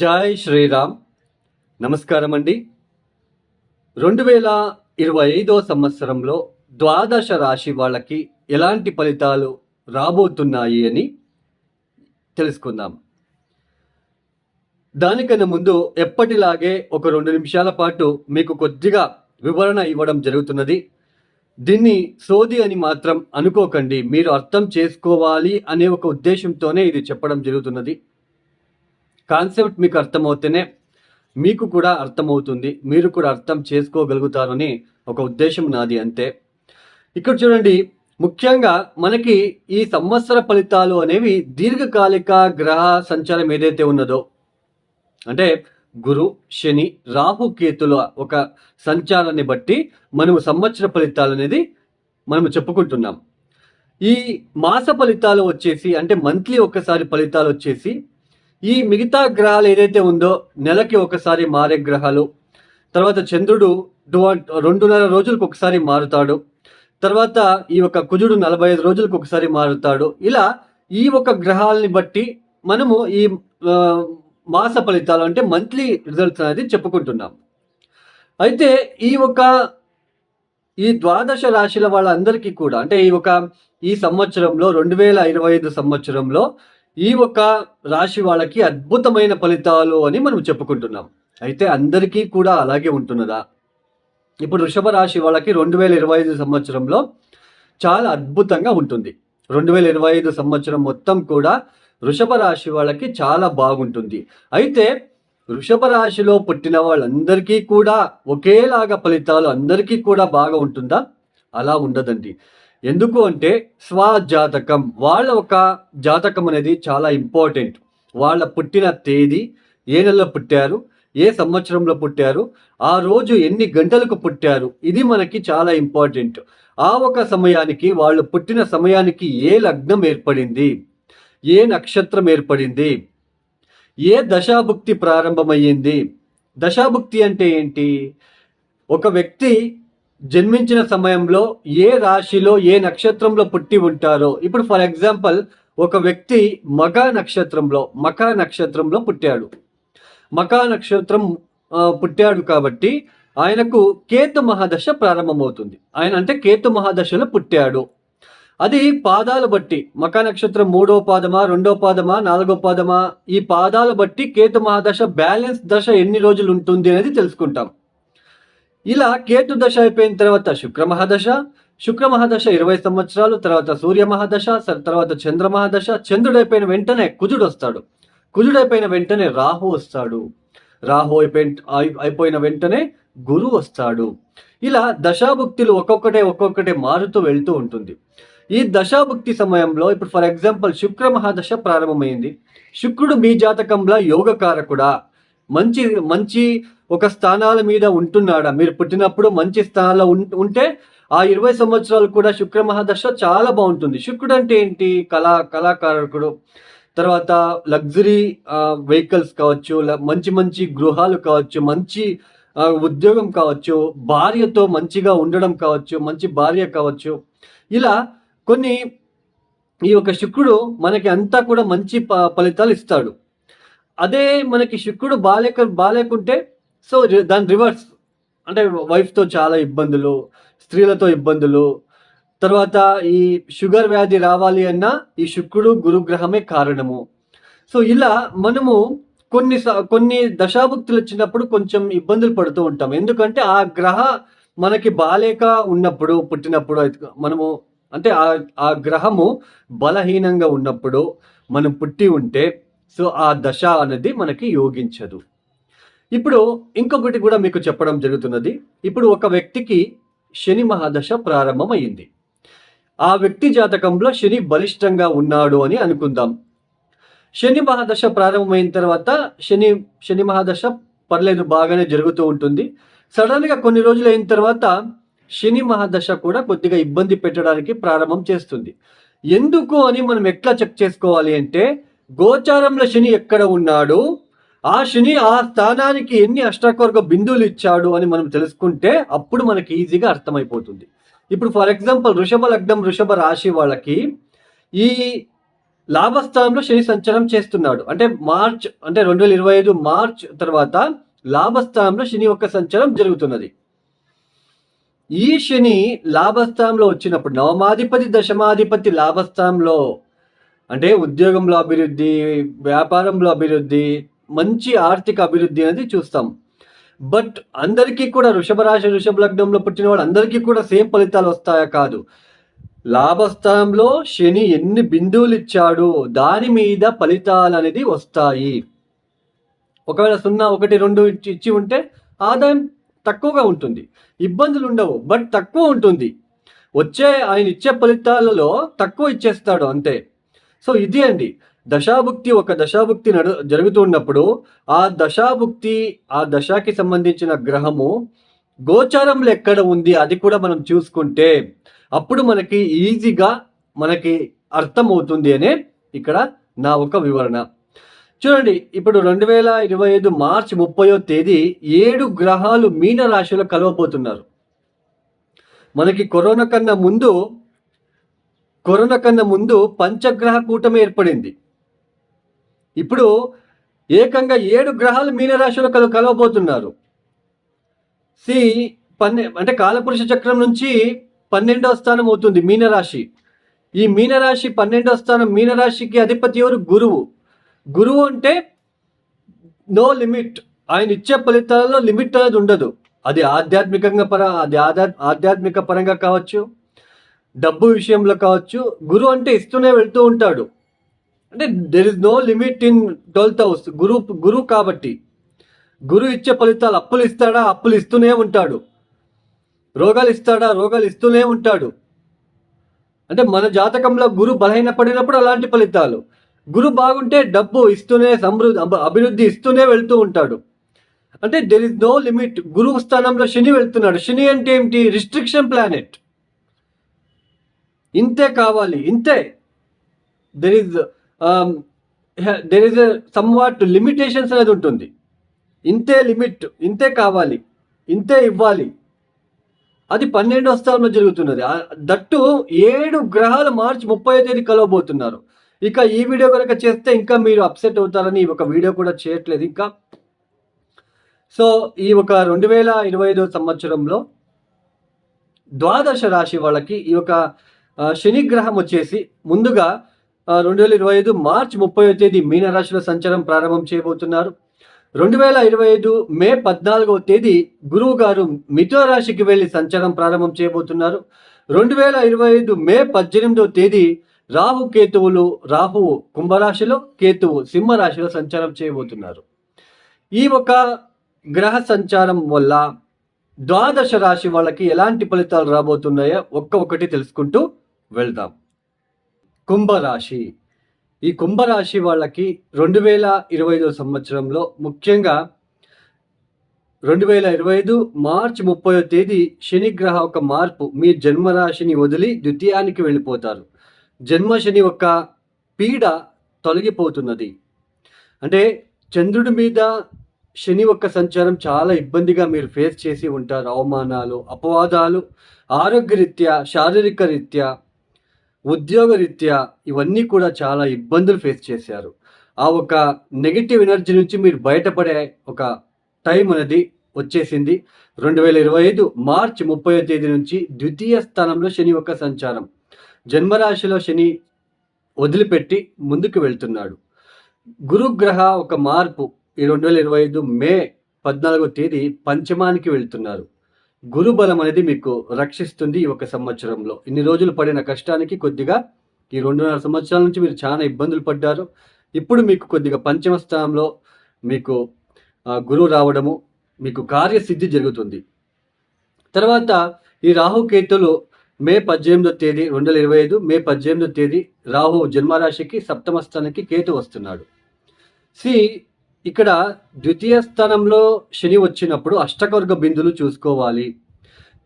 జై శ్రీరామ్. నమస్కారం అండి రెండు వేల ఇరవై ఐదో సంవత్సరంలో ద్వాదశ రాశి వాళ్ళకి ఎలాంటి ఫలితాలు రాబోతున్నాయి అని తెలుసుకుందాం. దానికన్నా ముందు ఎప్పటిలాగే ఒక రెండు నిమిషాల పాటు మీకు కొద్దిగా వివరణ ఇవ్వడం జరుగుతున్నది. దీన్ని సోది అని మాత్రం అనుకోకండి. మీరు అర్థం చేసుకోవాలి అనే ఒక ఉద్దేశంతోనే ఇది చెప్పడం జరుగుతున్నది. కాన్సెప్ట్ మీకు అర్థమవుతేనే మీకు కూడా అర్థమవుతుంది మీరు కూడా అర్థం చేసుకోగలుగుతారని ఒక ఉద్దేశం నాది అంతే. ఇక్కడ చూడండి ముఖ్యంగా మనకి ఈ సంవత్సర ఫలితాలు అనేవి దీర్ఘకాలిక గ్రహ సంచారం ఏదైతే ఉన్నదో అంటే గురు శని రాహు కేతుల ఒక సంచారాన్ని బట్టి మనము సంవత్సర ఫలితాలు అనేది మనము చెప్పుకుంటున్నాం. ఈ మాస ఫలితాలు వచ్చేసి అంటే మంత్లీ ఒకసారి ఫలితాలు వచ్చేసి ఈ మిగతా గ్రహాలు ఏదైతే ఉందో నెలకి ఒకసారి మారే గ్రహాలు తర్వాత చంద్రుడు రెండున్నర రోజులకు ఒకసారి మారుతాడు తర్వాత ఈ యొక్క కుజుడు నలభై ఐదు రోజులకు ఒకసారి మారుతాడు. ఇలా ఈ ఒక గ్రహాలని బట్టి మనము ఈ మాస ఫలితాలు అంటే మంత్లీ రిజల్ట్స్ అనేది చెప్పుకుంటున్నాం. అయితే ఈ ఒక ఈ ద్వాదశ రాశుల వాళ్ళందరికీ కూడా అంటే ఈ ఒక ఈ సంవత్సరంలో రెండు వేల ఇరవై ఐదు సంవత్సరంలో ఈ ఒక రాశి వాళ్ళకి అద్భుతమైన ఫలితాలు అని మనం చెప్పుకుంటున్నాం. అయితే అందరికీ కూడా అలాగే ఉంటున్నదా? ఇప్పుడు వృషభ రాశి వాళ్ళకి రెండు వేల ఇరవై ఐదు సంవత్సరంలో చాలా అద్భుతంగా ఉంటుంది. రెండు వేల ఇరవై ఐదు సంవత్సరం మొత్తం కూడా వృషభ రాశి వాళ్ళకి చాలా బాగుంటుంది. అయితే వృషభ రాశిలో పుట్టిన వాళ్ళందరికీ కూడా ఒకేలాగా ఫలితాలు అందరికీ కూడా బాగా ఉంటుందా? అలా ఉండదండి. ఎందుకు అంటే స్వజాతకం. వాళ్ళ ఒక జాతకం అనేది చాలా ఇంపార్టెంట్. వాళ్ళ పుట్టిన తేదీ ఏ నెలలో పుట్టారు ఏ సంవత్సరంలో పుట్టారు ఆ రోజు ఎన్ని గంటలకు పుట్టారు ఇది మనకి చాలా ఇంపార్టెంట్. ఆ ఒక సమయానికి వాళ్ళు పుట్టిన సమయానికి ఏ లగ్నం ఏర్పడింది ఏ నక్షత్రం ఏర్పడింది ఏ దశాభుక్తి ప్రారంభమయ్యింది. దశాభుక్తి అంటే ఏంటి? ఒక వ్యక్తి జన్మించిన సమయంలో ఏ రాశిలో ఏ నక్షత్రంలో పుట్టి ఉంటారో. ఇప్పుడు ఫర్ ఎగ్జాంపుల్ ఒక వ్యక్తి మగ నక్షత్రంలో మక నక్షత్రంలో పుట్టాడు. మకా నక్షత్రం పుట్టాడు కాబట్టి ఆయనకు కేతు మహాదశ ప్రారంభమవుతుంది. ఆయన అంటే కేతు మహాదశలో పుట్టాడు. అది పాదాలు బట్టి మక నక్షత్రం మూడో పాదమా రెండో పాదమా నాలుగో పాదమా ఈ పాదాలు బట్టి కేతు మహాదశ బ్యాలెన్స్ దశ ఎన్ని రోజులు ఉంటుంది అనేది తెలుసుకుంటాం. ఇలా కేతు దశ అయిపోయిన తర్వాత శుక్ర మహాదశ శుక్ర మహాదశ ఇరవై సంవత్సరాలు తర్వాత సూర్య మహాదశ తర్వాత చంద్ర మహాదశ చంద్రుడు అయిపోయిన వెంటనే కుజుడు వస్తాడు. కుజుడు అయిపోయిన వెంటనే రాహు వస్తాడు. రాహు అయిపోయిన అయిపోయిన వెంటనే గురు వస్తాడు. ఇలా దశాభుక్తులు ఒక్కొక్కటే ఒక్కొక్కటే మారుతూ వెళ్తూ ఉంటుంది. ఈ దశాభుక్తి సమయంలో ఇప్పుడు ఫర్ ఎగ్జాంపుల్ శుక్ర మహాదశ ప్రారంభమైంది. శుక్రుడు మీ జాతకంలో యోగకారకుడా? మంచి మంచి ఒక స్థానాల మీద ఉంటున్నాడా? మీరు పుట్టినప్పుడు మంచి స్థానాల్లో ఉం- ఉంటే ఆ ఇరవై సంవత్సరాలు కూడా శుక్ర మహాదశ చాలా బాగుంటుంది. శుక్రుడు అంటే ఏంటి? కళా కళాకారకుడు తర్వాత లగ్జరీ వెహికల్స్ కావచ్చు మంచి మంచి గృహాలు కావచ్చు మంచి ఉద్యోగం కావచ్చు భార్యతో మంచిగా ఉండడం కావచ్చు మంచి భార్య కావచ్చు. ఇలా కొన్ని ఈ యొక్క శుక్రుడు మనకి అంతా కూడా మంచి ప- ఫలితాలు ఇస్తాడు. అదే మనకి శుక్రుడు బాలేక బాలేకుంటే సో దాని రివర్స్ అంటే వైఫ్తో చాలా ఇబ్బందులు స్త్రీలతో ఇబ్బందులు. తర్వాత ఈ షుగర్ వ్యాధి రావాలి అన్నా ఈ శుక్రుడు గురుగ్రహమే కారణము. సో ఇలా మనము కొన్ని స- కొన్ని దశాభుక్తులు వచ్చినప్పుడు కొంచెం ఇబ్బందులు పడుతూ ఉంటాం. ఎందుకంటే ఆ గ్రహ మనకి బాలేక ఉన్నప్పుడు పుట్టినప్పుడు అయితే మనము అంటే ఆ ఆ గ్రహము బలహీనంగా ఉన్నప్పుడు మనం పుట్టి ఉంటే సో ఆ దశ అనేది మనకి యోగించదు. ఇప్పుడు ఇంకొకటి కూడా మీకు చెప్పడం జరుగుతున్నది. ఇప్పుడు ఒక వ్యక్తికి శని మహాదశ ప్రారంభమైంది ఆ వ్యక్తి జాతకంలో శని బలిష్టంగా ఉన్నాడు అని అనుకుందాం. శని మహాదశ ప్రారంభమైన తర్వాత శని శని మహాదశ పర్లేదు బాగానే జరుగుతూ ఉంటుంది. సడన్గా కొన్ని రోజులు అయిన తర్వాత శని మహాదశ కూడా కొద్దిగా ఇబ్బంది పెట్టడానికి ప్రారంభం చేస్తుంది. ఎందుకు అని మనం ఎట్లా చెక్ చేసుకోవాలి అంటే గోచారంలో శని ఎక్కడ ఉన్నాడు? ఆ శని ఆ స్థానానికి ఎన్ని అష్టాకవర్గ బిందువులు ఇచ్చాడు అని మనం తెలుసుకుంటే అప్పుడు మనకి ఈజీగా అర్థమైపోతుంది. ఇప్పుడు ఫర్ ఎగ్జాంపుల్ వృషభ లగ్నం వృషభ రాశి వాళ్ళకి ఈ లాభస్థానంలో శని సంచారం చేస్తున్నాడు. అంటే మార్చ్ అంటే రెండు వేల ఇరవై ఐదు మార్చ్ తర్వాత లాభస్థానంలో శని యొక్క సంచారం జరుగుతున్నది. ఈ శని లాభస్థానంలో వచ్చినప్పుడు నవమాధిపతి దశమాధిపతి లాభస్థానంలో అంటే ఉద్యోగంలో అభివృద్ధి వ్యాపారంలో అభివృద్ధి మంచి ఆర్థిక అభివృద్ధి అనేది చూస్తాం. బట్ అందరికీ కూడా వృషభ రాశి వృషభ లగ్నంలో పుట్టిన వాళ్ళు అందరికీ కూడా సేమ్ ఫలితాలు వస్తాయా కాదు. లాభస్థానంలో శని ఎన్ని బిందువులు ఇచ్చాడు దాని మీద ఫలితాలు అనేది వస్తాయి. ఒకవేళ సున్నా ఒకటి రెండు ఇచ్చి ఇచ్చి ఉంటే ఆదాయం తక్కువగా ఉంటుంది. ఇబ్బందులు ఉండవు బట్ తక్కువ ఉంటుంది. వచ్చే ఆయన ఇచ్చే ఫలితాలలో తక్కువ ఇచ్చేస్తాడు అంతే. సో ఇది అండి. దశాభుక్తి ఒక దశాభుక్తి నడు జరుగుతున్నప్పుడు ఆ దశాభుక్తి ఆ దశకి సంబంధించిన గ్రహము గోచారంలో ఎక్కడ ఉంది అది కూడా మనం చూసుకుంటే అప్పుడు మనకి ఈజీగా మనకి అర్థమవుతుంది అనే ఇక్కడ నా ఒక వివరణ. చూడండి ఇప్పుడు రెండు వేల ఇరవై ఐదు మార్చి ముప్పయో తేదీ ఏడు గ్రహాలు మీన రాశిలో కలవబోతున్నారు. మనకి కరోనా కన్నా ముందు కరోనా కన్నా ముందు పంచగ్రహ కూటమి ఏర్పడింది. ఇప్పుడు ఏకంగా ఏడు గ్రహాలు మీనరాశిలో కల కలవబోతున్నారు. సి పన్నె అంటే కాలపురుష చక్రం నుంచి పన్నెండవ స్థానం అవుతుంది మీనరాశి. ఈ మీనరాశి పన్నెండవ స్థానం మీనరాశికి అధిపతి ఎవరు? గురువు. గురువు అంటే నో లిమిట్. ఆయన ఇచ్చే ఫలితాలలో లిమిట్ అనేది ఉండదు. అది ఆధ్యాత్మికంగా పర అది ఆధ్యా ఆధ్యాత్మిక పరంగా కావచ్చు డబ్బు విషయంలో కావచ్చు గురువు అంటే ఇస్తూనే వెళ్తూ ఉంటాడు. అంటే there is no limit in twelfth house Guru గురువు కాబట్టి గురువు ఇచ్చే ఫలితాలు అప్పులు ఇస్తాడా? అప్పులు ఇస్తూనే ఉంటాడు. రోగాలు ఇస్తాడా? రోగాలు ఇస్తూనే ఉంటాడు. అంటే మన జాతకంలో గురు బలహీన పడినప్పుడు అలాంటి ఫలితాలు. గురు బాగుంటే డబ్బు ఇస్తూనే సమృద్ధి అభివృద్ధి ఇస్తూనే వెళ్తూ ఉంటాడు. అంటే దెర్ ఇస్ నో లిమిట్ గురువు స్థానంలో శని వెళ్తున్నాడు. శని అంటే ఏమిటి? రిస్ట్రిక్షన్ ప్లానెట్ ఇంతే కావాలి ఇంతే. There is there is some what limitations అనేది ఉంటుంది. ఇంతే లిమిట్ ఇంతే కావాలి ఇంతే ఇవ్వాలి. అది పన్నెండో స్థానంలో జరుగుతున్నది. దట్టు ఏడు గ్రహాలు మార్చి ముప్పై తేదీ కలవబోతున్నారు. ఇక ఈ వీడియో కనుక చేస్తే ఇంకా మీరు అప్సెట్ అవుతారని ఈ ఒక వీడియో కూడా చేయట్లేదు ఇంకా. సో ఈ ఒక రెండు వేల ఇరవై ఐదో సంవత్సరంలో ద్వాదశ రాశి వాళ్ళకి ఈ యొక్క శనిగ్రహం శని గ్రహం వచ్చేసి ముందుగా రెండు వేల ఇరవై ఐదు మార్చ్ ముప్పై తేదీ మీనరాశిలో సంచారం ప్రారంభం చేయబోతున్నారు. రెండు వేల ఇరవై ఐదు మే పద్నాలుగవ తేదీ గురువు గారు మిథున రాశికి వెళ్ళి సంచారం ప్రారంభం చేయబోతున్నారు. రెండు వేల ఇరవై ఐదు మే పద్దెనిమిదవ తేదీ రాహు కేతువులు రాహు కుంభరాశిలో కేతువు సింహరాశిలో సంచారం చేయబోతున్నారు. ఈ ఒక గ్రహ సంచారం వల్ల ద్వాదశ రాశి వాళ్ళకి ఎలాంటి ఫలితాలు రాబోతున్నాయో ఒక్క ఒక్కటి తెలుసుకుంటూ వెళ్దాం. కుంభరాశి. ఈ కుంభరాశి వాళ్ళకి రెండు వేల ఇరవై ఐదో సంవత్సరంలో ముఖ్యంగా రెండు వేల ఇరవై ఐదు మార్చి ముప్పై తేదీ శనిగ్రహ ఒక మార్పు. మీ జన్మరాశిని వదిలి ద్వితీయానికి వెళ్ళిపోతారు. జన్మ శని యొక్క పీడ తొలగిపోతున్నది. అంటే చంద్రుడి మీద శని యొక్క సంచారం చాలా ఇబ్బందిగా మీరు ఫేస్ చేసి ఉంటారు. అవమానాలు అపవాదాలు ఆరోగ్యరీత్యా శారీరక రీత్యా ఉద్యోగ రీత్యా ఇవన్నీ కూడా చాలా ఇబ్బందులు ఫేస్ చేశారు. ఆ ఒక నెగిటివ్ ఎనర్జీ నుంచి మీరు బయటపడే ఒక టైం అనేది వచ్చేసింది. రెండు వేల ఇరవై ఐదు మార్చి ముప్పై తేదీ నుంచి ద్వితీయ స్థానంలో శని యొక్క సంచారం. జన్మరాశిలో శని వదిలిపెట్టి ముందుకు వెళ్తున్నాడు. గురుగ్రహ ఒక మార్పు ఈ రెండు వేల ఇరవై ఐదు మే పద్నాలుగో తేదీ పంచమానికి వెళ్తున్నారు. గురు బలం అనేది మీకు రక్షిస్తుంది ఈ ఒక సంవత్సరంలో. ఇన్ని రోజులు పడిన కష్టానికి కొద్దిగా ఈ రెండున్నర సంవత్సరాల నుంచి మీరు చాలా ఇబ్బందులు పడ్డారు. ఇప్పుడు మీకు కొద్దిగా పంచమ స్థానంలో మీకు గురువు రావడము మీకు కార్యసిద్ధి జరుగుతుంది. తర్వాత ఈ రాహుకేతులు మే పద్దెనిమిదో తేదీ రెండు వేల ఇరవై ఐదు మే పద్దెనిమిదో తేదీ రాహు జన్మరాశికి సప్తమ స్థానానికి కేతు వస్తున్నాడు. సి ఇక్కడ ద్వితీయ స్థానంలో శని వచ్చినప్పుడు అష్టకవర్గ బిందులు చూసుకోవాలి.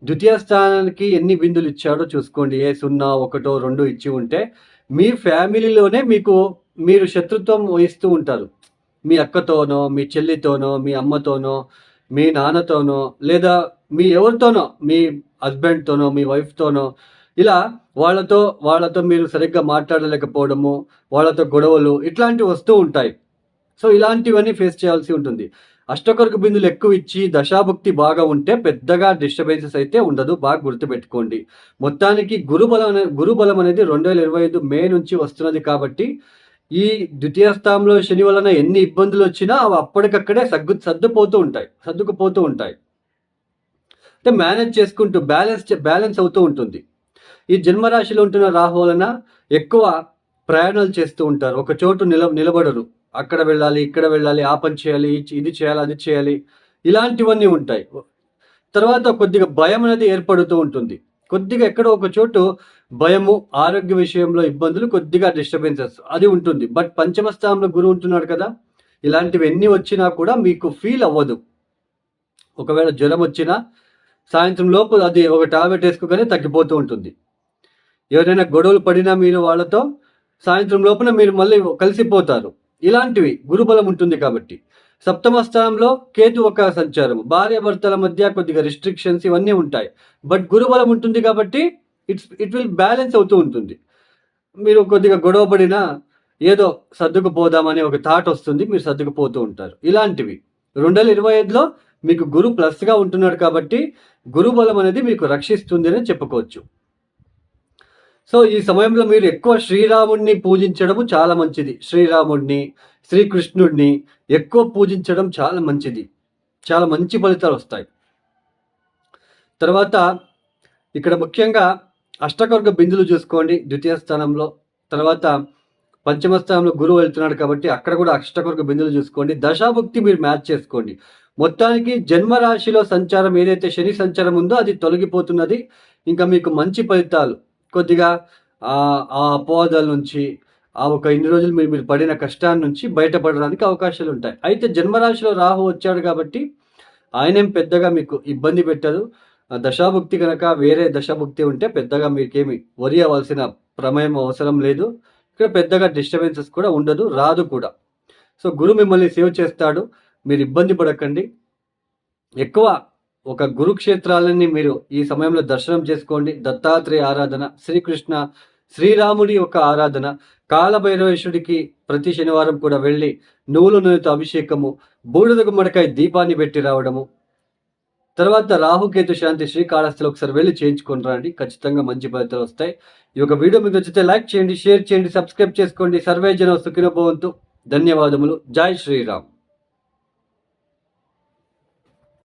ద్వితీయ స్థానానికి ఎన్ని బిందులు ఇచ్చాడో చూసుకోండి. ఏ సున్నా ఒకటో రెండు ఇచ్చి ఉంటే మీ ఫ్యామిలీలోనే మీకు మీరు శత్రుత్వం వహిస్తూ ఉంటారు. మీ అక్కతోనో మీ చెల్లితోనో మీ అమ్మతోనో మీ నాన్నతోనో లేదా మీ ఎవరితోనో మీ హస్బెండ్తోనో మీ వైఫ్తోనో ఇలా వాళ్ళతో వాళ్ళతో మీరు సరిగ్గా మాట్లాడలేకపోవడము వాళ్ళతో గొడవలు ఇట్లాంటివి వస్తూ ఉంటాయి. సో ఇలాంటివన్నీ ఫేస్ చేయాల్సి ఉంటుంది. అష్టకొరకు బిందులు ఎక్కువ ఇచ్చి దశాభుక్తి బాగా ఉంటే పెద్దగా డిస్టర్బెన్సెస్ అయితే ఉండదు. బాగా గుర్తుపెట్టుకోండి. మొత్తానికి గురుబలం గురుబలం అనేది రెండు వేల ఇరవై ఐదు మే నుంచి వస్తున్నది కాబట్టి ఈ ద్వితీయ స్థానంలో శని వలన ఎన్ని ఇబ్బందులు వచ్చినా అవి అప్పటికక్కడే సగ్గు సర్దుపోతూ ఉంటాయి. సర్దుకుపోతూ ఉంటాయి. అంటే మేనేజ్ చేసుకుంటూ బ్యాలెన్స్ బ్యాలెన్స్ అవుతూ ఉంటుంది. ఈ జన్మరాశిలో ఉంటున్న రాహు వలన ఎక్కువ ప్రయాణాలు చేస్తూ ఉంటారు. ఒక చోటు నిల నిలబడరు. అక్కడ వెళ్ళాలి ఇక్కడ వెళ్ళాలి ఆ పని చేయాలి ఇది చేయాలి అది చేయాలి. ఇలాంటివన్నీ ఉంటాయి. తర్వాత కొద్దిగా భయం అనేది ఏర్పడుతూ ఉంటుంది. కొద్దిగా ఎక్కడో ఒక చోటు భయము ఆరోగ్య విషయంలో ఇబ్బందులు కొద్దిగా డిస్టర్బెన్సెస్ అది ఉంటుంది. బట్ పంచమ స్థానంలో గురువు ఉంటున్నాడు కదా ఇలాంటివి ఎన్ని వచ్చినా కూడా మీకు ఫీల్ అవ్వదు. ఒకవేళ జ్వరం వచ్చినా సాయంత్రం లోపు అది ఒక టాబ్లెట్ వేసుకోగానే తగ్గిపోతూ ఉంటుంది. ఎవరైనా గొడవలు పడినా మీరు వాళ్ళతో సాయంత్రం లోపల మీరు మళ్ళీ కలిసిపోతారు. ఇలాంటివి గురుబలం ఉంటుంది కాబట్టి. సప్తమ స్థానంలో కేతు ఒక సంచారం భార్యాభర్తల మధ్య కొద్దిగా రిస్ట్రిక్షన్స్ ఇవన్నీ ఉంటాయి. బట్ గురుబలం ఉంటుంది కాబట్టి ఇట్స్ ఇట్ విల్ బ్యాలెన్స్ అవుతూ ఉంటుంది. మీరు కొద్దిగా గొడవ పడినా ఏదో సర్దుకుపోదామనే ఒక థాట్ వస్తుంది మీరు సర్దుకుపోతూ ఉంటారు. ఇలాంటివి. రెండు వేల ఇరవై ఐదులో మీకు గురు ప్లస్గా ఉంటున్నాడు కాబట్టి గురుబలం అనేది మీకు రక్షిస్తుంది అని చెప్పుకోవచ్చు. సో ఈ సమయంలో మీరు ఎక్కువ శ్రీరాముడిని పూజించడము చాలా మంచిది. శ్రీరాముడిని శ్రీకృష్ణుడిని ఎక్కువ పూజించడం చాలా మంచిది. చాలా మంచి ఫలితాలు వస్తాయి. తర్వాత ఇక్కడ ముఖ్యంగా అష్టకర్గ బిందులు చూసుకోండి. ద్వితీయ స్థానంలో తర్వాత పంచమ స్థానంలో గురువు వెళ్తున్నాడు కాబట్టి అక్కడ కూడా అష్టకవర్గ బిందులు చూసుకోండి. దశాభుక్తి మీరు మ్యాచ్ చేసుకోండి. మొత్తానికి జన్మ రాశిలో సంచారం ఏదైతే శని సంచారం ఉందో అది తొలగిపోతున్నది. ఇంకా మీకు మంచి ఫలితాలు కొద్దిగా ఆ అపవాదాల నుంచి ఆ ఒక ఇన్ని రోజులు మీరు మీరు పడిన కష్టాన్ని నుంచి బయటపడడానికి అవకాశాలు ఉంటాయి. అయితే జన్మరాశిలో రాహు వచ్చాడు కాబట్టి ఆయనేం పెద్దగా మీకు ఇబ్బంది పెట్టదు. ఆ దశాభుక్తి కనుక వేరే దశాభుక్తి ఉంటే పెద్దగా మీకేమి వరి అవ్వాల్సిన ప్రమేయం అవసరం లేదు. ఇక్కడ పెద్దగా డిస్టర్బెన్సెస్ కూడా ఉండదు రాదు కూడా. సో గురు మిమ్మల్ని సేవ్ చేస్తాడు. మీరు ఇబ్బంది పడకండి. ఎక్కువ ఒక గురుక్షేత్రాలన్నీ మీరు ఈ సమయంలో దర్శనం చేసుకోండి. దత్తాత్రేయ ఆరాధన శ్రీకృష్ణ శ్రీరాముడి యొక్క ఆరాధన కాలభైరవేశ్వరుడికి ప్రతి శనివారం కూడా వెళ్ళి నువ్వుల నూనెతో అభిషేకము బూడిద గుమ్మడికాయ దీపాన్ని పెట్టి రావడము. తర్వాత రాహుకేతు శాంతి శ్రీకాళహస్తిలో ఒకసారి వెళ్ళి చేయించుకొని రండి. ఖచ్చితంగా మంచి ఫలితాలు వస్తాయి. ఈ యొక్క వీడియో మీకు నచ్చితే లైక్ చేయండి షేర్ చేయండి సబ్స్క్రైబ్ చేసుకోండి. సర్వే జన సుఖినభవంతు ధన్యవాదములు. జై శ్రీరామ్.